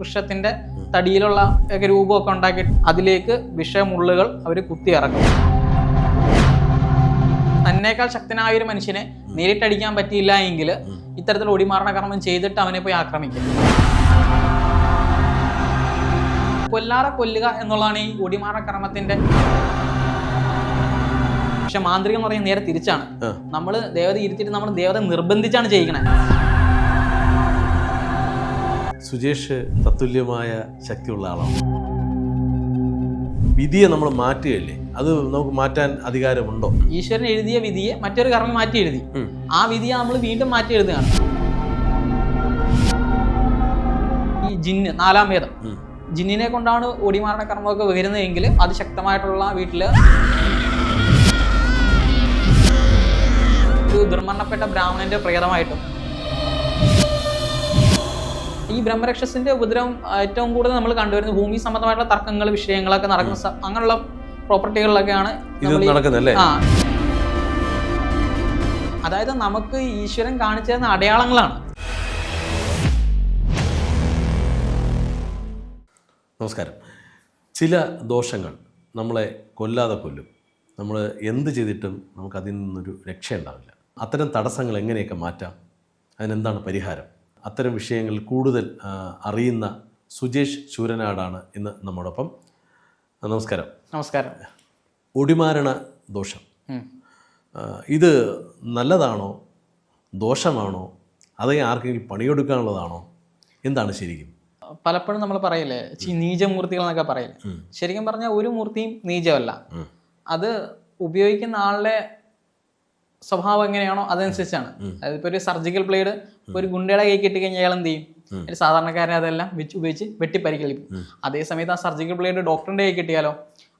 വൃക്ഷത്തിന്റെ തടിയിലുള്ള ഒക്കെ രൂപമൊക്കെ ഉണ്ടാക്കി അതിലേക്ക് വിഷമുള്ളുകൾ അവർ കുത്തി ഇറക്കും. തന്നേക്കാൾ ശക്തനായ ഒരു മനുഷ്യനെ നേരിട്ടടിക്കാൻ പറ്റിയില്ല എങ്കിൽ ഇത്തരത്തിൽ ഒടിമാറണ കർമ്മം ചെയ്തിട്ട് അവനെ പോയി ആക്രമിക്കും. കൊല്ലാറ കൊല്ലുക എന്നുള്ളതാണ് ഈ ഒടിമാറ കർമ്മത്തിന്റെ പക്ഷെ മാന്ത്രികം എന്ന് പറയുന്നത് നേരെ തിരിച്ചാണ്. നമ്മൾ ദേവത ഇരുത്തിയിട്ട് നമ്മൾ ദേവത നിർബന്ധിച്ചാണ് ചെയ്യിക്കണേ സുജേഷ് തത്തുല്യമായ ശക്തിയുള്ള ആളാണ്. വിധിയെ നമ്മൾ മാറ്റുകയല്ലേ? അത് നമുക്ക് മാറ്റാൻ അധികാരമുണ്ടോ? ഈശ്വരൻ എഴുതിയ വിധിയെ മറ്റൊരു കർമ്മം മാറ്റി എഴുതി. ആ വിധിയെ നമ്മൾ വീണ്ടും മാറ്റി എഴുതുകയാണ്. ഈ ജിന്ന് നാലാം വേദം. ജിന്നിനെ കൊണ്ടാണ് ഓടിമാരണ കർമ്മമൊക്കെ വരുന്നതെങ്കിൽ അത് ശക്തമായിട്ടുള്ള വീട്ടിൽ ഒരു ദുർമരണപ്പെട്ട ബ്രാഹ്മണന്റെ പ്രേതമായിട്ടും ഈ ബ്രഹ്മരക്ഷസിന്റെ ഉപദ്രവം ഏറ്റവും കൂടുതൽ നമ്മൾ കണ്ടുവരുന്നത് ഭൂമി സംബന്ധമായിട്ടുള്ള തർക്കങ്ങൾ വിഷയങ്ങളൊക്കെ നടക്കുന്ന അങ്ങനെയുള്ള പ്രോപ്പർട്ടികളിലൊക്കെയാണ് ആ. അതായത് നമുക്ക് ഈശ്വരൻ കാണിച്ചു തരുന്ന അടയാളങ്ങളാണ്. നമസ്കാരം. ചില ദോഷങ്ങൾ നമ്മളെ കൊല്ലാതെ കൊല്ലും. നമ്മൾ എന്ത് ചെയ്തിട്ടും നമുക്ക് അതിൽ നിന്നൊരു രക്ഷയുണ്ടാവില്ല. അത്തരം തടസ്സങ്ങൾ എങ്ങനെയൊക്കെ മാറ്റാം? അതിനെന്താണ് പരിഹാരം? അത്തരം വിഷയങ്ങളിൽ കൂടുതൽ അറിയുന്ന സുജേഷ് ശൂരനാടാണ് ഇന്ന് നമ്മോടൊപ്പം. നമസ്കാരം. നമസ്കാരം. ഒടിമാരണ ദോഷം. ഇത് നല്ലതാണോ? ദോഷമാണോ? അതേ ആർക്കെങ്കിലും പണിയെടുക്കാനുള്ളതാണോ? എന്താണ് ശരിക്കും? പലപ്പോഴും നമ്മൾ പറയില്ലേ നീചമൂർത്തികൾ എന്നൊക്കെ പറയില്ലേ ശരിക്കും പറഞ്ഞാൽ ഒരു മൂർത്തിയും നീചമല്ല. അത് ഉപയോഗിക്കുന്ന ആളുടെ സ്വഭാവം എങ്ങനെയാണോ അതനുസരിച്ചാണ്. അതായത് ഇപ്പോൾ ഒരു സർജിക്കൽ ബ്ലേഡ് ഒരു ഗുണ്ടയുടെ കൈ കിട്ടി കഴിഞ്ഞാൽ അയാൾ എന്ത് ചെയ്യും? ഒരു സാധാരണക്കാരനെ അതെല്ലാം വെച്ച് ഉപയോഗിച്ച് വെട്ടിപ്പരിക്കളിക്കും അതേസമയത്ത് ആ സർജിക്കൽ ബ്ലേഡ് ഡോക്ടറിന്റെ കൈ കിട്ടിയാലോ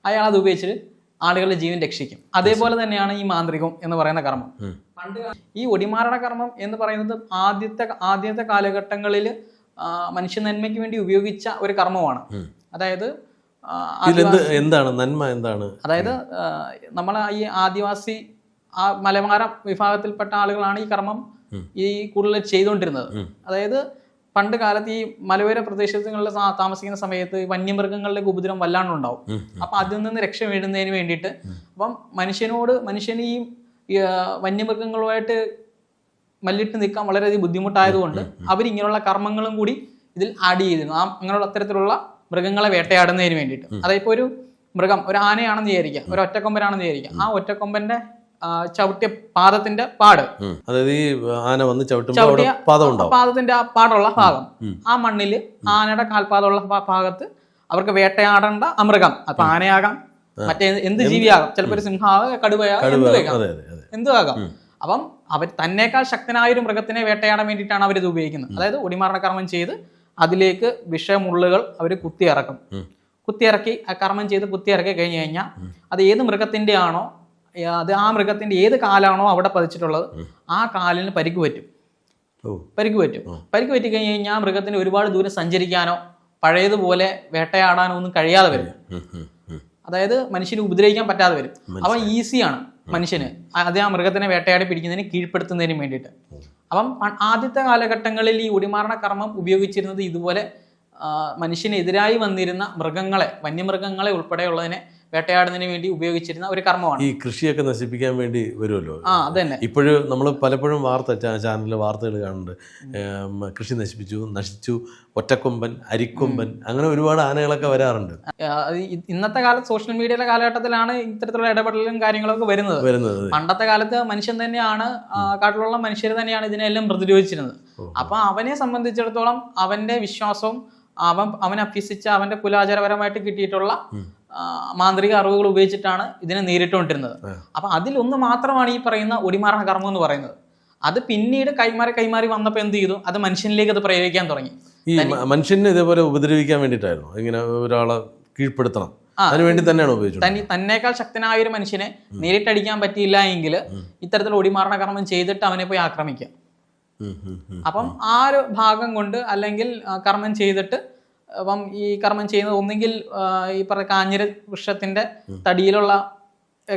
അയാൾ അത് ഉപയോഗിച്ചിട്ട് ആളുകളുടെ ജീവൻ രക്ഷിക്കും. അതേപോലെ തന്നെയാണ് ഈ മാന്ത്രികം എന്ന് പറയുന്ന കർമ്മം. പണ്ട് ഈ ഒടിമാരുടെ കർമ്മം എന്ന് പറയുന്നത് ആദ്യത്തെ ആദ്യത്തെ കാലഘട്ടങ്ങളിൽ മനുഷ്യ നന്മയ്ക്ക് വേണ്ടി ഉപയോഗിച്ച ഒരു കർമ്മമാണ്. അതായത് എന്താണ്? നന്മ എന്താണ്? അതായത് നമ്മളെ ഈ ആദിവാസി ആ മലബാര വിഭാഗത്തിൽപ്പെട്ട ആളുകളാണ് ഈ കർമ്മം ഈ കൂടുതൽ ചെയ്തുകൊണ്ടിരുന്നത്. അതായത് പണ്ട് കാലത്ത് ഈ മലയോര പ്രദേശങ്ങളിൽ താമസിക്കുന്ന സമയത്ത് വന്യമൃഗങ്ങളുടെ ഉപദ്രവം വല്ലാണ്ടുണ്ടാവും. അപ്പൊ അതിൽ നിന്ന് രക്ഷ നേടുന്നതിന് വേണ്ടിയിട്ട് അപ്പം മനുഷ്യനോട് മനുഷ്യന് ഈ വന്യമൃഗങ്ങളുമായിട്ട് മല്ലിട്ട് നിൽക്കാൻ വളരെയധികം ബുദ്ധിമുട്ടായതുകൊണ്ട് അവരിങ്ങനെയുള്ള കർമ്മങ്ങളും കൂടി ഇതിൽ ആഡ് ചെയ്തിരുന്നു. ആ അങ്ങനെയുള്ള അത്തരത്തിലുള്ള മൃഗങ്ങളെ വേട്ടയാടുന്നതിന് വേണ്ടിയിട്ട്. അതായത് ഇപ്പോൾ ഒരു മൃഗം ഒരു ആനയാണെന്ന് വിചാരിക്കുക ഒരു ഒറ്റക്കൊമ്പനാണെന്ന് വിചാരിക്കുക. ആ ഒറ്റക്കൊമ്പന്റെ ചവിട്ടിയ പാദത്തിന്റെ പാട്. അതായത് ഈ ആന വന്ന് ചവിട്ടിയ പാദത്തിന്റെ ആ പാടുള്ള ഭാഗം. ആ മണ്ണിൽ ആനയുടെ കാൽപാദമുള്ള ഭാഗത്ത് അവർക്ക് വേട്ടയാടേണ്ട അമൃഗം. മൃഗം അപ്പൊ ആനയാകാം മറ്റേ എന്ത് ജീവിയാകാം? ചിലപ്പോൾ ഒരു സിംഹമാകാം കടുവയാകാം എന്തു ആകാം അപ്പം അവർ തന്നേക്കാൾ ശക്തനായ ഒരു മൃഗത്തിനെ വേട്ടയാടാൻ വേണ്ടിയിട്ടാണ് അവർ ഇത് ഉപയോഗിക്കുന്നത് അതായത് ഒടിമാരണ കർമ്മം ചെയ്ത് അതിലേക്ക് വിഷമുള്ളുകൾ അവർ കുത്തിയിറക്കും. കുത്തിയിറക്കി ആ കർമ്മം ചെയ്ത് കുത്തിയിറക്കി കഴിഞ്ഞു കഴിഞ്ഞാൽ അത് ഏത് മൃഗത്തിന്റെ ആണോ അത് ആ മൃഗത്തിന്റെ ഏത് കാലാണോ അവിടെ പതിച്ചിട്ടുള്ളത് ആ കാലിന് പരിക്ക് പറ്റും. പരിക്ക് പറ്റും. പരിക്ക് പറ്റി കഴിഞ്ഞ് കഴിഞ്ഞാൽ ആ മൃഗത്തിന് ഒരുപാട് ദൂരം സഞ്ചരിക്കാനോ പഴയതുപോലെ വേട്ടയാടാനോ ഒന്നും കഴിയാതെ വരും. അതായത് മനുഷ്യന് ഉപദ്രവിക്കാൻ പറ്റാതെ വരും. അപ്പം ഈസിയാണ് മനുഷ്യന് അത് ആ മൃഗത്തിനെ വേട്ടയാടി പിടിക്കുന്നതിന് കീഴ്പ്പെടുത്തുന്നതിന് വേണ്ടിയിട്ട്. അപ്പം ആദ്യത്തെ കാലഘട്ടങ്ങളിൽ ഈ ഒടിമാരണ കർമ്മം ഉപയോഗിച്ചിരുന്നത് ഇതുപോലെ മനുഷ്യനെതിരായി വന്നിരുന്ന മൃഗങ്ങളെ വന്യമൃഗങ്ങളെ ഉൾപ്പെടെയുള്ളതിനെ വേട്ടയാടുന്നതിന് വേണ്ടി ഉപയോഗിച്ചിരുന്ന ഒരു കർമ്മമാണ്. ഈ കൃഷിയൊക്കെ നശിപ്പിക്കാൻ വേണ്ടി വരുമല്ലോ? ആ അത് തന്നെ ഇപ്പോഴും നമ്മൾ പലപ്പോഴും വാർത്ത ചാനലിൽ വാർത്തകൾ കാണുന്നുണ്ട്. കൃഷി നശിപ്പിച്ചു നശിച്ചു ഒറ്റക്കൊമ്പൻ അരിക്കൊമ്പൻ അങ്ങനെ ഒരുപാട് ആനകളൊക്കെ വരാറുണ്ട്. ഇന്നത്തെ കാലത്ത് സോഷ്യൽ മീഡിയയുടെ കാലഘട്ടത്തിലാണ് ഇത്തരത്തിലുള്ള ഇടപെടലും കാര്യങ്ങളൊക്കെ വരുന്നത്. വരുന്നത് പണ്ടത്തെ കാലത്ത് മനുഷ്യൻ തന്നെയാണ് കാട്ടിലുള്ള മനുഷ്യർ തന്നെയാണ് ഇതിനെല്ലാം പ്രതിരോധിച്ചിരുന്നത്. അപ്പൊ അവനെ സംബന്ധിച്ചിടത്തോളം അവന്റെ വിശ്വാസവും അവൻ അവൻ അഭ്യസിച്ച അവന്റെ കുലാചാരപരമായിട്ട് കിട്ടിയിട്ടുള്ള മാന്ത്രിക അറിവുകൾ ഉപയോഗിച്ചിട്ടാണ് ഇതിനെ നേരിട്ടുകൊണ്ടിരുന്നത്. അപ്പൊ അതിലൊന്ന് മാത്രമാണ് ഈ പറയുന്ന ഒടിമാറണ കർമ്മം എന്ന് പറയുന്നത്. അത് പിന്നീട് കൈമാറി കൈമാറി വന്നപ്പോൾ എന്ത് ചെയ്തു? അത് മനുഷ്യനിലേക്ക് അത് പ്രയോഗിക്കാൻ തുടങ്ങി. ഈ മനുഷ്യനെ ഇതേപോലെ ഉപദ്രവിക്കാൻ വേണ്ടിയിട്ടായിരുന്നു. ഇങ്ങനെ ഒരാളെ കീഴ്പ്പെടുത്തണം. അതിനുവേണ്ടി അതിനു വേണ്ടി തന്നെയാണ് ഉപയോഗിച്ചത്. തന്നെ തന്നേക്കാൾ ശക്തനായ ഒരു മനുഷ്യനെ നേരിട്ടടിക്കാൻ പറ്റിയില്ല എങ്കിൽ ഇത്തരത്തിൽ ഒടിമാറണ കർമ്മം ചെയ്തിട്ട് അവനെ പോയി ആക്രമിക്കുക അപ്പം ആ ഒരു ഭാഗം കൊണ്ട് അല്ലെങ്കിൽ കർമ്മം ചെയ്തിട്ട് അപ്പം ഈ കർമ്മം ചെയ്യുന്നത് ഒന്നുകിൽ ഈ പറഞ്ഞ കാഞ്ഞിര വൃക്ഷത്തിന്റെ തടിയിലുള്ള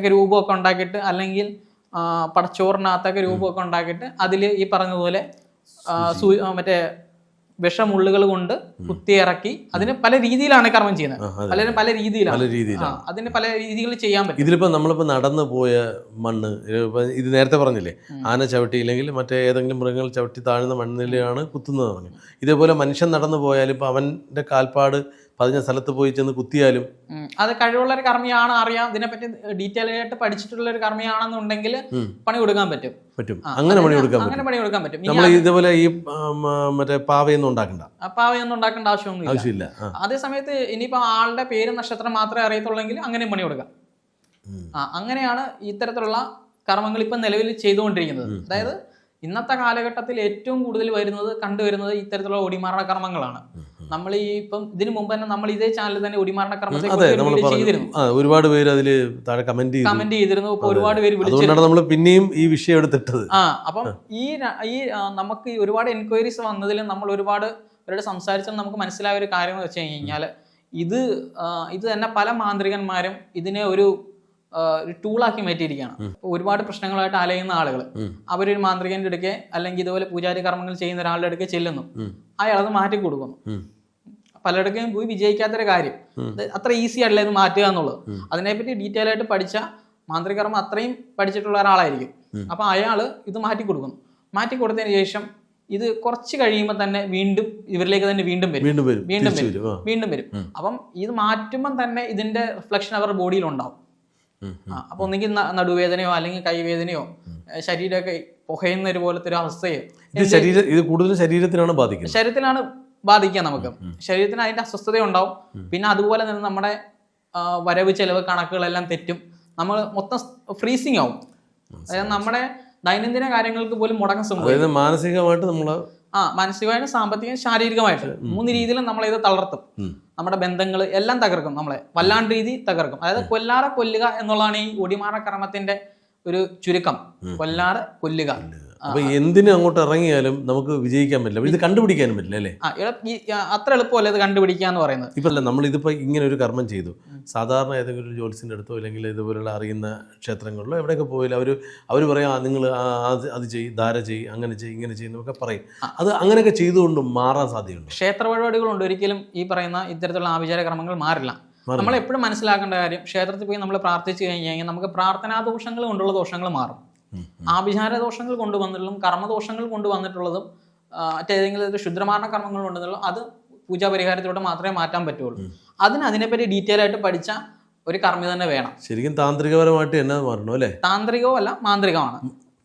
രൂപമൊക്കെ ഉണ്ടാക്കിയിട്ട് അല്ലെങ്കിൽ പടച്ചോറിനകത്തൊക്കെ രൂപമൊക്കെ ഉണ്ടാക്കിയിട്ട് അതിൽ ഈ പറഞ്ഞതുപോലെ മറ്റേ വിഷമുള്ളുകൾ കൊണ്ട് കുത്തിയിറക്കി അതിന് പല രീതിയിലാണ് കർമ്മം ചെയ്യുന്നത്. പലരും പല രീതിയിലാണ്. പല രീതിയിലാണ്. അതിന് പല രീതികളിൽ ചെയ്യാൻ പറ്റും. ഇതിലിപ്പോ നമ്മളിപ്പോ നടന്നു പോയ മണ്ണ് ഇത് നേരത്തെ പറഞ്ഞില്ലേ? ആന ചവിട്ടി ഇല്ലെങ്കിൽ മറ്റേ ഏതെങ്കിലും മൃഗങ്ങൾ ചവിട്ടി താഴ്ന്ന മണ്ണിലാണ് കുത്തുന്നത് പറഞ്ഞു. ഇതേപോലെ മനുഷ്യൻ നടന്നു പോയാൽ ഇപ്പൊ അവന്റെ കാൽപ്പാട് പതിഞ്ഞ സ്ഥലത്ത് പോയി ചെന്ന് കുത്തിയാലും. അത് കഴിവുള്ള ഒരു കർമ്മിയാണ് അറിയാം. ഇതിനെപ്പറ്റി ഡീറ്റെയിൽ ആയിട്ട് പഠിച്ചിട്ടുള്ള ഒരു കർമ്മിയാണെന്നുണ്ടെങ്കിൽ പണി കൊടുക്കാൻ പറ്റും. പറ്റും. അങ്ങനെ പണി കൊടുക്കാൻ അങ്ങനെ പണി കൊടുക്കാൻ പറ്റും. നമ്മൾ ഇതുപോലെ ഈ മറ്റേ പാവയൊന്നും ഉണ്ടാക്കണ്ട. പാവയൊന്നും ഉണ്ടാക്കേണ്ട ആവശ്യമൊന്നും ആവശ്യമില്ല. അതേ സമയത്ത് ഇനിയിപ്പോ ആളുടെ പേരും നക്ഷത്രം മാത്രമേ അറിയത്തുള്ളെങ്കിൽ അങ്ങനെ പണി കൊടുക്കാം. ആ അങ്ങനെയാണ് ഇത്തരത്തിലുള്ള കർമ്മങ്ങൾ ഇപ്പം നിലവിൽ ചെയ്തുകൊണ്ടിരിക്കുന്നത്. അതായത് ഇന്നത്തെ കാലഘട്ടത്തിൽ ഏറ്റവും കൂടുതൽ വരുന്നത് കണ്ടുവരുന്നത് ഇത്തരത്തിലുള്ള ഒടിമാരണ കർമ്മങ്ങളാണ്. നമ്മൾ ഈ ഇപ്പം ഇതിനു മുമ്പ് തന്നെ നമ്മൾ ഇതേ ചാനലിൽ തന്നെ ഒടിമാരണ നമ്മൾ ചെയ്തിരുന്നു. ഒരുപാട് പേര് അതിൽ താഴെ കമന്റ് കമന്റ് ചെയ്തിരുന്നു ഇപ്പൊ ഒരുപാട് പേര് നമ്മൾ പിന്നെയും ഈ വിഷയം എടുത്തിട്ടത്. ആ അപ്പം ഈ ഈ നമുക്ക് ഒരുപാട് എൻക്വയറീസ് വന്നതിൽ നമ്മൾ ഒരുപാട് പേരോട് സംസാരിച്ചാൽ നമുക്ക് മനസ്സിലായ ഒരു കാര്യം എന്ന് വെച്ച് കഴിഞ്ഞാൽ ഇത് ഇത് തന്നെ പല മാന്ത്രികന്മാരും ഇതിനെ ഒരു ഒരു ടൂളാക്കി മാറ്റിയിരിക്കുകയാണ്. ഒരുപാട് പ്രശ്നങ്ങളായിട്ട് അലയുന്ന ആളുകൾ. അവരൊരു മാന്ത്രികന്റെ അടുക്കെ അല്ലെങ്കിൽ ഇതുപോലെ പൂജാരി കർമ്മങ്ങൾ ചെയ്യുന്ന ഒരാളുടെ അടുക്കെ ചെല്ലുന്നു. അയാളത് മാറ്റി കൊടുക്കുന്നു പലയിടക്കും പോയി വിജയിക്കാത്തൊരു കാര്യം. അത്ര ഈസി അല്ല ഇത് മാറ്റുക എന്നുള്ളത്. അതിനെപ്പറ്റി ഡീറ്റെയിൽ ആയിട്ട് പഠിച്ച മാന്ത്രികർമ്മ അത്രയും പഠിച്ചിട്ടുള്ള ഒരാളായിരിക്കും. അപ്പൊ അയാൾ ഇത് മാറ്റി കൊടുക്കും മാറ്റി കൊടുത്തതിന് ശേഷം ഇത് കുറച്ച് കഴിയുമ്പോൾ തന്നെ വീണ്ടും ഇവരിലേക്ക് തന്നെ വീണ്ടും വരും. വീണ്ടും വരും. വീണ്ടും വരും. വീണ്ടും വരും. അപ്പം ഇത് മാറ്റുമ്പം തന്നെ ഇതിന്റെ റിഫ്ലക്ഷൻ അവരുടെ ബോഡിയിൽ ഉണ്ടാവും. അപ്പൊ ഒന്നെങ്കിൽ നടുവേദനയോ അല്ലെങ്കിൽ കൈവേദനയോ ശരീരമൊക്കെ പുകയുന്ന ഒരു പോലത്തെ ഒരു അവസ്ഥയോ ഇത് ശരീരം ഇത് ശരീരത്തിനാണ് ബാധിക്കുന്നത്. ശരീരത്തിലാണ് ബാധിക്കുക നമുക്ക്. ശരീരത്തിന് അതിന്റെ അസ്വസ്ഥത ഉണ്ടാവും പിന്നെ അതുപോലെ തന്നെ നമ്മുടെ വരവ് ചെലവ് കണക്കുകളെല്ലാം തെറ്റും. നമ്മൾ മൊത്തം ഫ്രീസിങ് ആവും അതായത് നമ്മുടെ ദൈനംദിന കാര്യങ്ങൾക്ക് പോലും മുടക്കം സംഭവിക്കും. അതായത് മാനസികമായിട്ട് നമ്മൾ ആ മാനസികമായിട്ടും സാമ്പത്തികം ശാരീരികമായിട്ട്. മൂന്ന് രീതിയിലും നമ്മളെ ഇത് തളർത്തും. നമ്മുടെ ബന്ധങ്ങൾ എല്ലാം തകർക്കും നമ്മളെ. വല്ലാണ്ട് രീതി തകർക്കും. അതായത് കൊല്ലാറെ കൊല്ലുക എന്നുള്ളതാണ് ഈ ഒടിമാറ കർമ്മത്തിന്റെ ഒരു ചുരുക്കം. കൊല്ലാറെ കൊല്ലുക. അപ്പൊ എന്തിനും അങ്ങോട്ട് ഇറങ്ങിയാലും നമുക്ക് വിജയിക്കാൻ പറ്റില്ല. ഇത് കണ്ടുപിടിക്കാനും പറ്റില്ല അല്ലേ? അത്ര എളുപ്പമല്ല ഇത് കണ്ടുപിടിക്കുക എന്ന് പറയുന്നത്. ഇപ്പൊ അല്ല നമ്മൾ ഇതിപ്പോ ഇങ്ങനെ ഒരു കർമ്മം ചെയ്തു. സാധാരണ ഏതെങ്കിലും ഒരു ജോലിസിന്റെ അടുത്തോ അല്ലെങ്കിൽ ഇതുപോലുള്ള അറിയുന്ന ക്ഷേത്രങ്ങളിലോ എവിടെയൊക്കെ പോയാലും അവർ അവർ പറയാം നിങ്ങൾ അത് ചെയ് ചെയ്യ് ധാര ചെയ് അങ്ങനെ ചെയ് ഇങ്ങനെ ചെയ്യുന്നൊക്കെ പറയും. അത് അങ്ങനെയൊക്കെ ചെയ്തുകൊണ്ട് മാറാൻ സാധ്യതയുണ്ട്? ക്ഷേത്ര വഴിപാടുകളുണ്ട് ഒരിക്കലും ഈ പറയുന്ന ഇത്തരത്തിലുള്ള ആവിചാര കർമ്മങ്ങൾ മാറില്ല. നമ്മൾ എപ്പോഴും മനസ്സിലാക്കേണ്ട കാര്യം ക്ഷേത്രത്തിൽ പോയി നമ്മൾ പ്രാർത്ഥിച്ചു കഴിഞ്ഞ് കഴിഞ്ഞാൽ നമുക്ക് പ്രാർത്ഥനാ ദോഷങ്ങൾ കൊണ്ടുള്ള ദോഷങ്ങൾ മാറും. ആഭിചാര ദോഷങ്ങൾ കൊണ്ടുവന്നിട്ടുള്ളതും കർമ്മദോഷങ്ങൾ കൊണ്ടുവന്നിട്ടുള്ളതും മറ്റേതെങ്കിലും ഒരു ശുദ്രമാരണ കർമ്മങ്ങൾ ഉണ്ടെന്നുള്ളതും അത് പൂജാ പരിഹാരത്തിലൂടെ മാത്രമേ മാറ്റാൻ പറ്റുള്ളൂ. അതിന് അതിനെപ്പറ്റി ഡീറ്റെയിൽ ആയിട്ട് പഠിച്ച ഒരു കർമ്മി തന്നെ വേണം. ശരിക്കും താന്ത്രികപരമായിട്ട് എന്നാ മാറണം അല്ലേ? താന്ത്രികവും അല്ല മാന്ത്രികമാണ്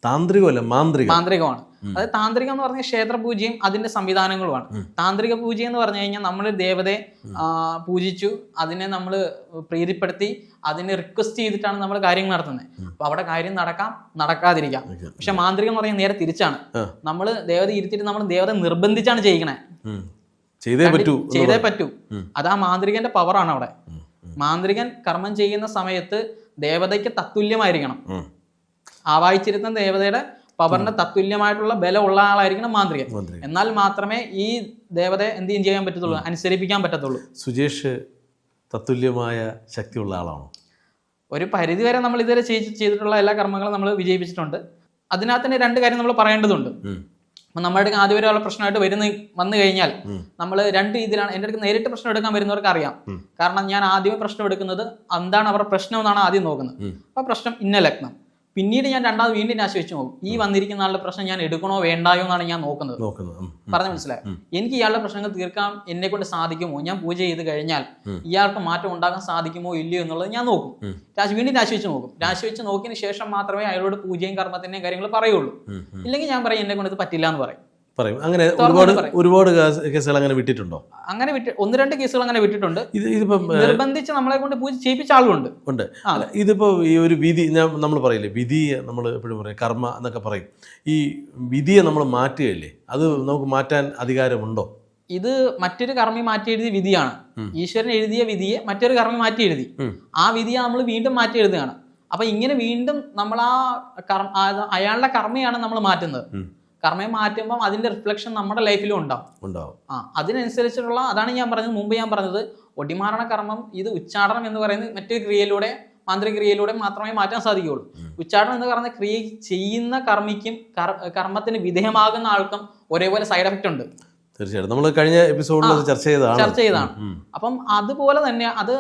താന്ത്രികമല്ല മാന്ത്രിക. മാന്ത്രികമാണ്. അതായത് താന്ത്രികം എന്ന് പറഞ്ഞാൽ ക്ഷേത്ര പൂജയും അതിന്റെ സംവിധാനങ്ങളുമാണ്. താന്ത്രിക പൂജ എന്ന് പറഞ്ഞു കഴിഞ്ഞാൽ നമ്മൾ ദേവതയെ പൂജിച്ചു അതിനെ നമ്മൾ പ്രീതിപ്പെടുത്തി അതിനെ റിക്വസ്റ്റ് ചെയ്തിട്ടാണ് നമ്മൾ കാര്യങ്ങൾ നടത്തുന്നത്. അപ്പൊ അവിടെ കാര്യം നടക്കാം നടക്കാതിരിക്കാം. പക്ഷെ മാന്ത്രികം എന്ന് പറഞ്ഞാൽ നേരെ തിരിച്ചാണ്. നമ്മൾ ദേവത ഇരുത്തിയിട്ട് നമ്മൾ ദേവത നിർബന്ധിച്ചാണ് ചെയ്യിക്കണേ. ചെയ്തേ പറ്റൂ ചെയ്തേ പറ്റൂ. അത് ആ മാന്ത്രികന്റെ പവറാണ് അവിടെ. മാന്ത്രികൻ കർമ്മം ചെയ്യുന്ന സമയത്ത് ദേവതയ്ക്ക് തത്തുല്യമായിരിക്കണം. ആവായിച്ചിരുന്ന ആവാഹിച്ചിരുന്ന ദേവതയുടെ പവറിന് തത്തുല്യമായിട്ടുള്ള ബലമുള്ള ആളായിരിക്കണം മാന്ത്രികൻ. എന്നാൽ മാത്രമേ ഈ ദേവതയെ എന്ത് ചെയ്യാൻ പറ്റത്തുള്ളൂ? അനുസരിപ്പിക്കാൻ പറ്റത്തുള്ളൂ. സുജേഷ് തത്തുല്യമായ ശക്തിയുള്ള ആളാണോ? ഒരു പരിധിവരെ നമ്മൾ ഇതുവരെ ചെയ്ത് ചെയ്തിട്ടുള്ള എല്ലാ കർമ്മങ്ങളും നമ്മൾ വിജയിപ്പിച്ചിട്ടുണ്ട്. അതിനകത്ത് തന്നെ രണ്ട് കാര്യം നമ്മൾ പറയേണ്ടതുണ്ട്. അപ്പൊ നമ്മുടെ ആദ്യം വരെയുള്ള പ്രശ്നമായിട്ട് വരുന്ന വന്നു കഴിഞ്ഞാൽ നമ്മൾ രണ്ട് രീതിയിലാണ് എന്റെ അടുത്ത് നേരിട്ട് പ്രശ്നം എടുക്കാൻ വരുന്നവർക്ക് അറിയാം. കാരണം ഞാൻ ആദ്യമേ പ്രശ്നം എടുക്കുന്നത് എന്താണ് അവരുടെ പ്രശ്നം എന്നാണ് ആദ്യം നോക്കുന്നത്. അപ്പൊ അപ്പോൾ പ്രശ്നം ഇന്ന ലഗ്നം പിന്നീട് ഞാൻ രണ്ടാമത് വീണ്ടും ഞാൻ വെച്ച് നോക്കും. ഈ വന്നിരിക്കുന്ന ആളുടെ പ്രശ്നം ഞാൻ എടുക്കണോ വേണ്ടായോ എന്നാണ് ഞാൻ നോക്കുന്നത്. പറഞ്ഞു മനസ്സിലായി? എനിക്ക് ഇയാളുടെ പ്രശ്നങ്ങൾ തീർക്കാൻ എന്നെ കൊണ്ട് സാധിക്കുമോ? ഞാൻ പൂജ ചെയ്ത് കഴിഞ്ഞാൽ ഇയാൾക്ക് മാറ്റം ഉണ്ടാക്കാൻ സാധിക്കുമോ ഇല്ലയോ എന്നുള്ളത് ഞാൻ നോക്കും. രാശി വീണ്ടും രാശി വെച്ച് നോക്കും. രാശി വെച്ച് നോക്കിയതിന് ശേഷം മാത്രമേ അയാളോട് പൂജയും കർമ്മത്തിന്റെയും കാര്യങ്ങൾ പറയുള്ളൂ. ഇല്ലെങ്കിൽ ഞാൻ പറയും എന്നെ കൊണ്ട് ഇത് പറ്റില്ല എന്ന് പറയും. പറയും. അങ്ങനെ ഒരുപാട് ഒരുപാട് കേസ് കേസുകൾ അങ്ങനെ വിട്ടിട്ടുണ്ടോ? അങ്ങനെ വിട്ട് ഒന്ന് രണ്ട് കേസുകൾ അങ്ങനെ വിട്ടിട്ടുണ്ട്. ഇത് ഇതിപ്പം നിർബന്ധിച്ച് നമ്മളെ കൊണ്ട് പൂജ ചെയ്യിപ്പിച്ച ആളുണ്ട്. ഉണ്ട്. ഇതിപ്പോ ഈ ഒരു വിധി ഞാൻ നമ്മൾ പറയില്ലേ വിധി നമ്മൾ എപ്പോഴും പറയും കർമ്മ എന്നൊക്കെ പറയും. ഈ വിധിയെ നമ്മൾ മാറ്റുകയല്ലേ? അത് നമുക്ക് മാറ്റാൻ അധികാരമുണ്ടോ? ഇത് മറ്റൊരു കർമ്മി മാറ്റി എഴുതിയ വിധിയാണ് ഈശ്വരൻ എഴുതിയ വിധിയെ മറ്റൊരു കർമ്മി മാറ്റി എഴുതി ആ വിധിയെ നമ്മൾ വീണ്ടും മാറ്റി എഴുതുകയാണ് അപ്പൊ ഇങ്ങനെ വീണ്ടും നമ്മൾ ആ കർമ്മ അയാളുടെ കർമ്മയാണ് നമ്മൾ മാറ്റുന്നത്. കർമ്മയെ മാറ്റുമ്പോൾ അതിന്റെ റിഫ്ലക്ഷൻ നമ്മുടെ ലൈഫിലും ഉണ്ടാവും. ഉണ്ടാവും. ആ അതിനനുസരിച്ചിട്ടുള്ള അതാണ് ഞാൻ പറഞ്ഞത് മുമ്പ് ഞാൻ പറഞ്ഞത് ഒടിമാരണ കർമ്മം ഇത് ഉച്ചാടനം എന്ന് പറയുന്നത് മറ്റൊരു ക്രിയയിലൂടെ മാന്ത്രികക്രിയയിലൂടെ മാത്രമേ മാറ്റാൻ സാധിക്കുകയുള്ളൂ. ഉച്ചാടനം എന്ന് പറയുന്ന ക്രിയ ചെയ്യുന്ന കർമ്മിക്കും കർമ്മത്തിന് വിധേയമാകുന്ന ആൾക്കും ഒരേപോലെ സൈഡ് എഫക്റ്റ് ഉണ്ട്. തീർച്ചയായിട്ടും. നമ്മൾ കഴിഞ്ഞ എപ്പിസോഡിൽ ചർച്ച ചെയ്തതാണ്. ചർച്ച ചെയ്തതാണ്. അപ്പം അതുപോലെ തന്നെ അത്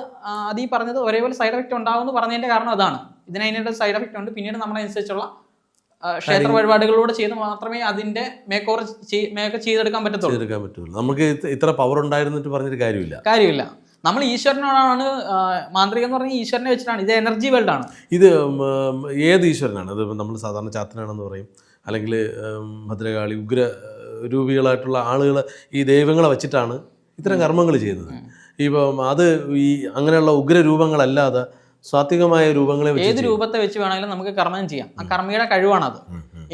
അത് ഈ പറഞ്ഞത് ഒരേപോലെ സൈഡ് എഫക്റ്റ് ഉണ്ടാകുമെന്ന് എന്ന് പറഞ്ഞതിന്റെ കാരണം അതാണ്. ഇതിന് സൈഡ് എഫക്റ്റ് ഉണ്ട്. പിന്നീട് നമ്മളനുസരിച്ചുള്ള ക്ഷേത്ര വഴിപാടുകളിലൂടെ ചെയ്ത് മാത്രമേ അതിന്റെ മേക്ക് ഓവർ മേക്ക് ചെയ്തെടുക്കാൻ പറ്റത്തുള്ളൂ. ചെയ്തെടുക്കാൻ പറ്റുള്ളൂ നമുക്ക് ഇത് ഇത്ര പവർ ഉണ്ടായിരുന്നിട്ട് പറഞ്ഞിട്ട് കാര്യമില്ല. കാര്യമില്ല. നമ്മൾ ഈശ്വരനോടാണ് മാന്ത്രികം എന്ന് പറഞ്ഞാൽ ഈശ്വരനെ വെച്ചിട്ടാണ്. ഇത് എനർജി വേൾഡ് ആണ്. ഇത് ഏത് ഈശ്വരനാണ്? അത് നമ്മൾ സാധാരണ ചാത്തനാണെന്ന് പറയും. അല്ലെങ്കിൽ ഭദ്രകാളി ഉഗ്ര രൂപികളായിട്ടുള്ള ആളുകൾ ഈ ദൈവങ്ങളെ വെച്ചിട്ടാണ് ഇത്തരം കർമ്മങ്ങൾ ചെയ്യുന്നത്. ഇപ്പം അത് ഈ അങ്ങനെയുള്ള ഉഗ്ര സാത്വികമായ രൂപങ്ങളെ ഏത് രൂപത്തെ വെച്ച് വേണമെങ്കിലും നമുക്ക് കർമ്മം ചെയ്യാം. ആ കർമ്മിയുടെ കഴിവാണത്.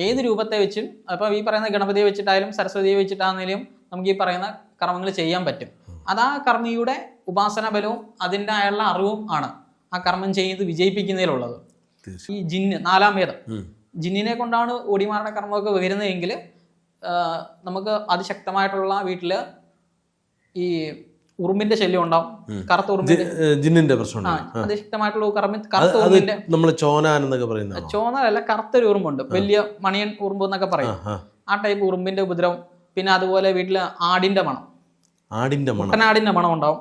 ഏത് രൂപത്തെ വെച്ചും അപ്പൊ ഈ പറയുന്ന ഗണപതിയെ വെച്ചിട്ടായാലും സരസ്വതിയെ വെച്ചിട്ടാണെങ്കിലും നമുക്ക് ഈ പറയുന്ന കർമ്മങ്ങൾ ചെയ്യാൻ പറ്റും. അത് ആ കർമ്മിയുടെ ഉപാസന ബലവും അതിന്റെ ആയുള്ള അറിവും ആണ് ആ കർമ്മം ചെയ്ത് വിജയിപ്പിക്കുന്നതിലുള്ളത്. ഈ ജിന്ന് നാലാം വേദം. ജിന്നിനെ കൊണ്ടാണ് ഒടിമാരണ കർമ്മമൊക്കെ വരുന്നതെങ്കിൽ നമുക്ക് അതിശക്തമായിട്ടുള്ള വീട്ടിൽ ഈ ഉറുമ്പിന്റെ ശല്യം ഉണ്ടാവും. കറുത്ത ഉറുമ്പിന്റെ ജിന്നിന്റെ പ്രശ്നം. അതിശക്തമായിട്ടുള്ള കറുത്ത അത് ഉറുമ്പിന്റെ നമ്മൾ ചോനാൻ എന്നൊക്കെ പറയുന്ന ചോന്നലല്ല കറുത്തൊരു ഉറുമ്പുണ്ട്. വലിയ മണിയൻ ഉറുമ്പ് എന്നൊക്കെ പറയും. ആ ടൈപ്പ് ഉറുമ്പിന്റെ ഉപദ്രവം. പിന്നെ അതുപോലെ വീട്ടിൽ ആടിന്റെ മണം. ആടിന്റെ മണം. മുട്ടനാടിന്റെ മണം ഉണ്ടാവും.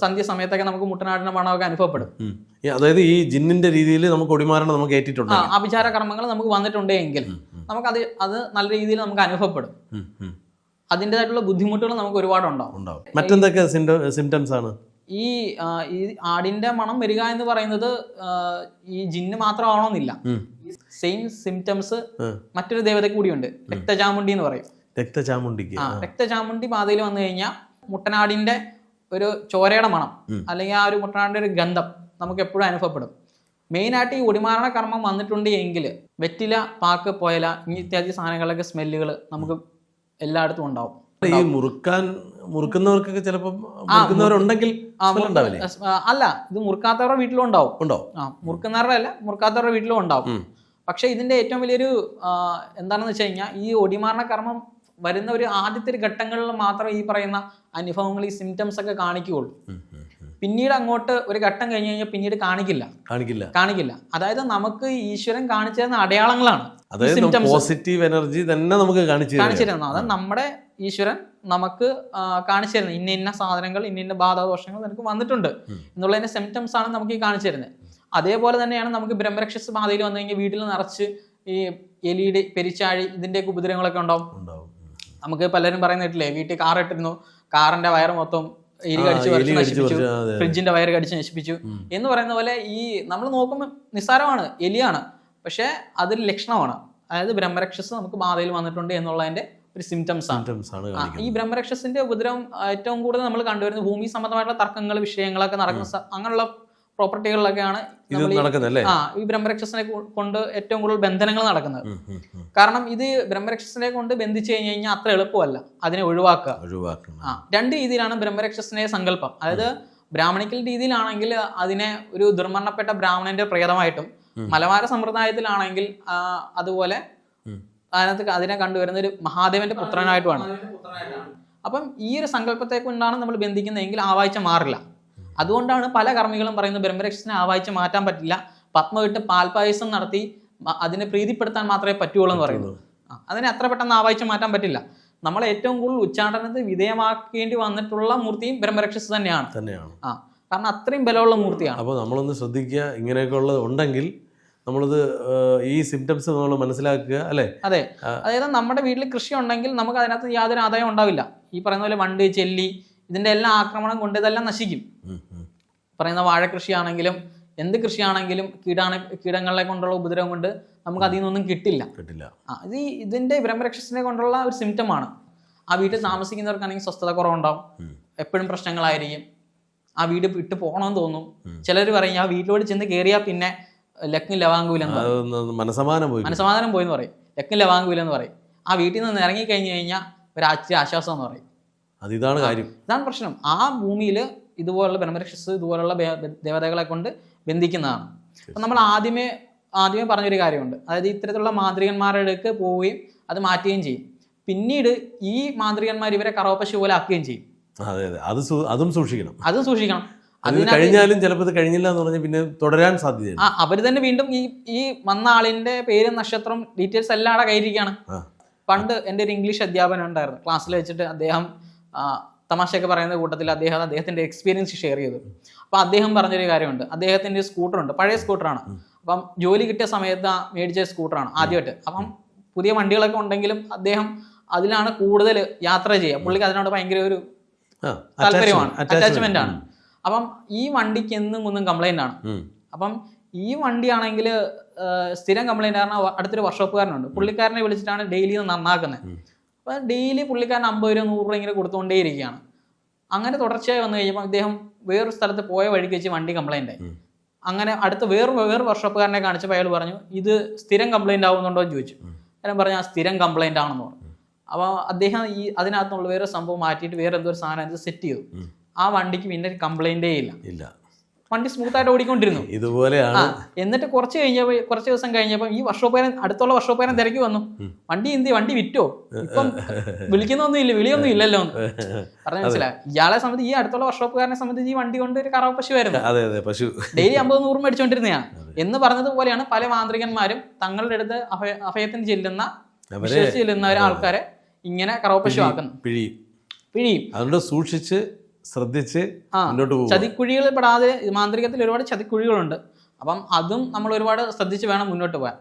സന്ധ്യ സമയത്തൊക്കെ നമുക്ക് മുട്ടനാടിന്റെ മണമൊക്കെ അനുഭവപ്പെടും. അതായത് ഈ ജിന്നിന്റെ രീതിയിൽ നമുക്ക് ഒടിമാരണം നമുക്ക് ഏറ്റിട്ടുണ്ട് അഭിചാര കർമ്മങ്ങൾ നമുക്ക് വന്നിട്ടുണ്ടെങ്കിൽ നമുക്കത് അത് നല്ല രീതിയിൽ നമുക്ക് അനുഭവപ്പെടും. അതിന്റെതായിട്ടുള്ള ബുദ്ധിമുട്ടുകൾ നമുക്ക് ഒരുപാട് ഉണ്ടാവും. മറ്റെന്തൊക്കെ സിംറ്റംസ് ആണ്? ഈ ഈ ആടിന്റെ മണം വരിക എന്ന് പറയുന്നത് ഈ ജിന്ന് മാത്രമാവണമെന്നില്ല. സെയിം സിംറ്റംസ് മറ്റൊരു ദേവത കൂടിയുണ്ട്. രക്തചാമുണ്ടി എന്ന് പറയും. രക്തചാമുണ്ടിക്ക് ആ രക്തചാമുണ്ടി പാതയിൽ വന്നു കഴിഞ്ഞാൽ മുട്ടനാടിന്റെ ഒരു ചോരയുടെ മണം അല്ലെങ്കിൽ ആ ഒരു മുട്ടനാടിന്റെ ഒരു ഗന്ധം നമുക്ക് എപ്പോഴും അനുഭവപ്പെടും. മെയിൻ ആയിട്ട് ഈ ഒടിമാരണ കർമ്മം വന്നിട്ടുണ്ട് എങ്കിൽ വെറ്റില പാക്ക് പോയല ഇത്യാദി സാധനങ്ങളൊക്കെ സ്മെല്ലുകൾ നമുക്ക് എല്ലായിടത്തും ഉണ്ടാവും. ഈ മുറുക്കാൻ മുറുക്കുന്നവർക്കൊക്കെ ചിലപ്പോൾ മുറുക്കുന്നവരുണ്ടെങ്കിൽ അല്ല ഇത് മുറുക്കാത്തവരുടെ വീട്ടിലും ഉണ്ടാവും. ഉണ്ടോ? ആ മുറുക്കുന്നവരുടെ അല്ല മുറുക്കാത്തവരുടെ വീട്ടിലും ഉണ്ടാവും. പക്ഷെ ഇതിന്റെ ഏറ്റവും വലിയൊരു എന്താണെന്ന് വെച്ച് കഴിഞ്ഞാൽ ഈ ഒടിമാരണ കർമ്മം വരുന്ന ഒരു ആദ്യത്തെ ഘട്ടങ്ങളിൽ മാത്രം ഈ പറയുന്ന അനുഭവങ്ങൾ ഈ സിംറ്റംസ് ഒക്കെ കാണിക്കുകയുള്ളൂ. പിന്നീട് അങ്ങോട്ട് ഒരു ഘട്ടം കഴിഞ്ഞ് കഴിഞ്ഞാൽ പിന്നീട് കാണിക്കില്ല. കാണിക്കില്ല. കാണിക്കില്ല. അതായത് നമുക്ക് ഈശ്വരൻ കാണിച്ചു തരുന്ന അടയാളങ്ങളാണ് അതായത് പോസിറ്റീവ് എനർജി തന്നെ നമുക്ക് കാണിച്ചു തരിക. കാണിച്ചു തരുന്നത് അതായത് നമ്മുടെ ഈശ്വരൻ നമുക്ക് കാണിച്ചു തരുന്നത് ഇന്ന ഇന്ന സാധനങ്ങൾ ഇന്ന ഇന്ന ബാധാദോഷങ്ങൾ നിനക്ക് വന്നിട്ടുണ്ട്. എന്നുള്ളതിന്റെ സിംറ്റംസ് ആണ് നമുക്ക് ഈ കാണിച്ചു തരുന്നത്. അതേപോലെ തന്നെയാണ് നമുക്ക് ബ്രഹ്മരക്ഷസ് ബാധയിൽ വന്നു കഴിഞ്ഞാൽ വീട്ടിൽ നിറച്ച് ഈ എലിയുടെ പെരിച്ചാഴി ഇതിന്റെയൊക്കെ ഉപദ്രവങ്ങളൊക്കെ ഉണ്ടാവും. നമുക്ക് പലരും പറയുന്ന കേട്ടില്ലേ വീട്ടിൽ കാർ ഇട്ടിരുന്നു കാറിന്റെ വയർ മൊത്തം എലി കടിച്ച് നശിപ്പിച്ചു. ഫ്രിഡ്ജിന്റെ വയർ കടിച്ച് നശിപ്പിച്ചു എന്ന് പറയുന്ന പോലെ ഈ നമ്മൾ നോക്കുമ്പോൾ നിസ്സാരമാണ് എലിയാണ്. പക്ഷെ അതൊരു ലക്ഷണമാണ്. അതായത് ബ്രഹ്മരക്ഷസ് നമുക്ക് ബാധയിൽ വന്നിട്ടുണ്ട് എന്നുള്ളതിന്റെ ഒരു സിംറ്റംസ് ആണ്. ഈ ബ്രഹ്മരക്ഷസിന്റെ ഉപദ്രവം ഏറ്റവും കൂടുതൽ നമ്മൾ കണ്ടുവരുന്നത് ഭൂമി സംബന്ധമായിട്ടുള്ള തർക്കങ്ങൾ വിഷയങ്ങളൊക്കെ നടക്കുന്ന അങ്ങനെയുള്ള പ്രോപ്പർട്ടികളിലൊക്കെയാണ് ആ ഈ ബ്രഹ്മരക്ഷസിനെ കൊണ്ട് ഏറ്റവും കൂടുതൽ ബന്ധനങ്ങൾ നടക്കുന്നത്. കാരണം ഇത് ബ്രഹ്മരക്ഷസിനെ കൊണ്ട് ബന്ധിച്ചു കഴിഞ്ഞ് കഴിഞ്ഞാൽ അത്ര എളുപ്പമല്ല അതിനെ ഒഴിവാക്കുക. ഒഴിവാക്കുക രണ്ട് രീതിയിലാണ് ബ്രഹ്മരക്ഷസിനെ സങ്കല്പം. അതായത് ബ്രാഹ്മണിക്കൽ രീതിയിലാണെങ്കിൽ അതിനെ ഒരു ദുർമരണപ്പെട്ട ബ്രാഹ്മണന്റെ പ്രേതമായിട്ടും മലബാര സമ്പ്രദായത്തിലാണെങ്കിൽ അതുപോലെ. അതിനകത്ത് അതിനെ കണ്ടുവരുന്ന ഒരു മഹാദേവന്റെ പുത്രനായിട്ടുമാണ്. അപ്പം ഈ ഒരു സങ്കല്പത്തെ കൊണ്ടാണ് നമ്മൾ ബന്ധിക്കുന്നതെങ്കിൽ ആ വായിച്ച മാറില്ല. അതുകൊണ്ടാണ് പല കർമ്മികളും പറയുന്നത് ബ്രഹ്മരക്ഷനെ ആവാഹിച്ച് മാറ്റാൻ പറ്റില്ല. പത്മ വിട്ട് പാൽപായസം നടത്തി അതിനെ പ്രീതിപ്പെടുത്താൻ മാത്രമേ പറ്റുള്ളൂ എന്ന് പറയുന്നത് അതിനെ അത്ര പെട്ടെന്ന് ആവാഹിച്ച് മാറ്റാൻ പറ്റില്ല. നമ്മൾ ഏറ്റവും കൂടുതൽ ഉച്ചാടനത്തിന് വിധേയമാക്കേണ്ടി വന്നിട്ടുള്ള മൂർത്തിയും ബ്രഹ്മരക്ഷസ് തന്നെയാണ്. തന്നെയാണ്. ആ കാരണം അത്രയും ബലമുള്ള മൂർത്തിയാണ്. അപ്പോൾ നമ്മളൊന്ന് ശ്രദ്ധിക്കുക ഇങ്ങനെയൊക്കെ ഉള്ളത് ഉണ്ടെങ്കിൽ നമ്മളിത് ഈ സിംറ്റംസ് നമ്മൾ മനസ്സിലാക്കുക അല്ലേ? അതെ. അതായത് നമ്മുടെ വീട്ടിൽ കൃഷി ഉണ്ടെങ്കിൽ നമുക്ക് അതിനകത്ത് യാതൊരു ആദായം ഉണ്ടാവില്ല. ഈ പറയുന്ന പോലെ വണ്ട് ചെല്ലി ഇതിന്റെ എല്ലാം ആക്രമണം കൊണ്ട് ഇതെല്ലാം നശിക്കും. പറയുന്ന വാഴ കൃഷിയാണെങ്കിലും എന്ത് കൃഷിയാണെങ്കിലും കീടാണു കീടങ്ങളെ കൊണ്ടുള്ള ഉപദ്രവം കൊണ്ട് നമുക്ക് അതിൽ നിന്നൊന്നും കിട്ടില്ല. കിട്ടില്ല. ആ ഇത് ഇതിന്റെ ബ്രഹ്മരക്ഷസിനെ കൊണ്ടുള്ള ഒരു സിംറ്റമാണ് ആ വീട്ടിൽ താമസിക്കുന്നവർക്കാണെങ്കിൽ സ്വസ്ഥത കുറവുണ്ടാവും. എപ്പോഴും പ്രശ്നങ്ങളായിരിക്കും. ആ വീട് വിട്ട് പോകണമെന്ന് തോന്നും. ചിലർ പറയും ആ വീട്ടിലോട് ചെന്ന് കയറിയാൽ പിന്നെ ലക്കും ലവാങ്കൂലെന്ന് മനസമാധാനം പോയി. മനസമാധാനം പോയി എന്ന് പറയും. ലക്കും ലവാങ്കൂലെന്ന് പറയും. ആ വീട്ടിൽ നിന്ന് ഇറങ്ങി കഴിഞ്ഞു കഴിഞ്ഞാൽ ഒരു ആശ്ചര്യ ആശ്വാസം എന്ന് പറയും. അത് ഇതാണ് കാര്യം ഇതാണ് പ്രശ്നം. ആ ഭൂമിയിൽ ഇതുപോലുള്ള ബ്രഹ്മരക്ഷസ് ഇതുപോലുള്ള ദേവതകളെ കൊണ്ട് ബന്ധിക്കുന്നതാണ്. അപ്പം നമ്മൾ ആദ്യമേ ആദ്യമേ പറഞ്ഞൊരു കാര്യമുണ്ട്. അതായത് ഇത്തരത്തിലുള്ള മാന്ത്രികന്മാരുടെ അടുക്ക് പോവുകയും അത് മാറ്റുകയും ചെയ്യും. പിന്നീട് ഈ മാന്ത്രികന്മാർ ഇവരെ കറവപ്പശു പോലെ ആക്കുകയും ചെയ്യും. അതെ അതെ. അത് അതും സൂക്ഷിക്കണം. അതും സൂക്ഷിക്കണം. കഴിഞ്ഞാലും ചിലപ്പോൾ ഇത് കഴിഞ്ഞില്ല എന്ന് പറഞ്ഞാൽ പിന്നെ തുടരാൻ സാധ്യതയുണ്ട്. ആ അവർ തന്നെ വീണ്ടും ഈ ഈ വന്ന ആളിന്റെ പേരും നക്ഷത്രം ഡീറ്റെയിൽസ് എല്ലാം അവിടെ കയ്യിരിക്കുകയാണ് പണ്ട് എന്റെ ഒരു ഇംഗ്ലീഷ് അധ്യാപനം ഉണ്ടായിരുന്നു. ക്ലാസ്സിൽ വെച്ചിട്ട് അദ്ദേഹം തമാശയൊക്കെ പറയുന്ന കൂട്ടത്തിൽ അദ്ദേഹം അദ്ദേഹത്തിന്റെ എക്സ്പീരിയൻസ് ഷെയർ ചെയ്തു. അപ്പോൾ അദ്ദേഹം പറഞ്ഞൊരു കാര്യമുണ്ട്. അദ്ദേഹത്തിന്റെ സ്കൂട്ടറുണ്ട് പഴയ സ്കൂട്ടറാണ് അപ്പം ജോലി കിട്ടിയ സമയത്ത് ആ മേടിച്ച സ്കൂട്ടറാണ് ആദ്യമായിട്ട്. അപ്പം പുതിയ വണ്ടികളൊക്കെ ഉണ്ടെങ്കിലും അദ്ദേഹം അതിലാണ് കൂടുതൽ യാത്ര ചെയ്യുക. പുള്ളിക്ക് അതിനോട് ഭയങ്കര ഒരു താല്പര്യമാണ്. അറ്റാച്ച്മെന്റ് ആണ്. അപ്പം ഈ വണ്ടിക്ക് എന്നും ഒന്നും കംപ്ലൈന്റ് ആണ്. അപ്പം ഈ വണ്ടിയാണെങ്കിൽ സ്ഥിരം കംപ്ലൈന്റ് കാരണം അടുത്തൊരു വർഷോപ്പുകാരനുണ്ട് പുള്ളിക്കാരനെ വിളിച്ചിട്ടാണ് ഡെയിലി നന്നാക്കുന്നത്. അപ്പൊ ഡെയിലി പുള്ളിക്കാരൻ അമ്പത് രൂപ നൂറ് രൂപ ഇങ്ങനെ കൊടുത്തുകൊണ്ടേയിരിക്കുകയാണ്. അങ്ങനെ തുടർച്ചയായി വന്നു കഴിഞ്ഞപ്പോൾ അദ്ദേഹം വേറൊരു സ്ഥലത്ത് പോയ വഴിക്ക് വെച്ച് വണ്ടി കംപ്ലൈന്റ് ആയി. അങ്ങനെ അടുത്ത വേറെ വേറെ വർഷപ്പുകാരനെ കാണിച്ചപ്പോൾ അയാൾ പറഞ്ഞു ഇത് സ്ഥിരം കംപ്ലൈന്റ് ആവുന്നുണ്ടോ? എന്ന് ചോദിച്ചു. അദ്ദേഹം പറഞ്ഞു ആ സ്ഥിരം കംപ്ലൈന്റ് ആണെന്ന് പറഞ്ഞു. അപ്പോൾ അദ്ദേഹം ഈ അതിനകത്തുള്ള വേറെ സംഭവം മാറ്റിയിട്ട് വേറെ എന്തോ ഒരു സാധനം സെറ്റ് ചെയ്തു. ആ വണ്ടിക്ക് പിന്നെ കംപ്ലൈന്റേ ഇല്ല. ഇല്ല. വണ്ടി സ്മൂത്ത് ആയിട്ട് ഓടിക്കൊണ്ടിരുന്നു. ഇതുപോലെയാണ്. എന്നിട്ട് കുറച്ച് കഴിഞ്ഞപ്പോൾ കുറച്ച് ദിവസം കഴിഞ്ഞപ്പോൾ ഈ വർഷോപ്പേരൻ അടുത്തുള്ള വർഷോപ്പേരൻ തിരക്കി വന്നു. വണ്ടി എന്തി വണ്ടി വിറ്റോ? ഇപ്പം വിളിക്കുന്നൊന്നും ഇല്ല വിളിയൊന്നും ഇല്ലല്ലോ പറഞ്ഞു മനസ്സിലായി? ഇയാളെ സംബന്ധിച്ച് ഈ അടുത്തുള്ള വർഷോപ്പുകാരനെ സംബന്ധിച്ച് ഈ വണ്ടി കൊണ്ട് ഒരു കറവ പശു വരുന്നു അതെ അതെ പശു. ഡെയിലി അമ്പത് നൂറും മേടിച്ചോണ്ടിരുന്നതാണ് എന്ന് പറഞ്ഞതുപോലെയാണ് പല മാന്ത്രികന്മാരും തങ്ങളുടെ അടുത്ത് അഭയ അഭയത്തിന് ചെല്ലുന്ന ചെല്ലുന്ന ആൾക്കാരെ ഇങ്ങനെ കറവ പശു ആക്കുന്നു പിഴിയും. പിഴിയും. അതുകൊണ്ട് സൂക്ഷിച്ച് ശ്രദ്ധിച്ച് ചതിക്കുഴികൾ മുന്നോട്ട് പോകും ചതിക്കുഴികളിൽ പെടാതെ മാന്ത്രികത്തിൽ ഒരുപാട് ചതിക്കുഴികളുണ്ട്. അപ്പം അതും നമ്മൾ ഒരുപാട് ശ്രദ്ധിച്ച് വേണം മുന്നോട്ട് പോകാൻ.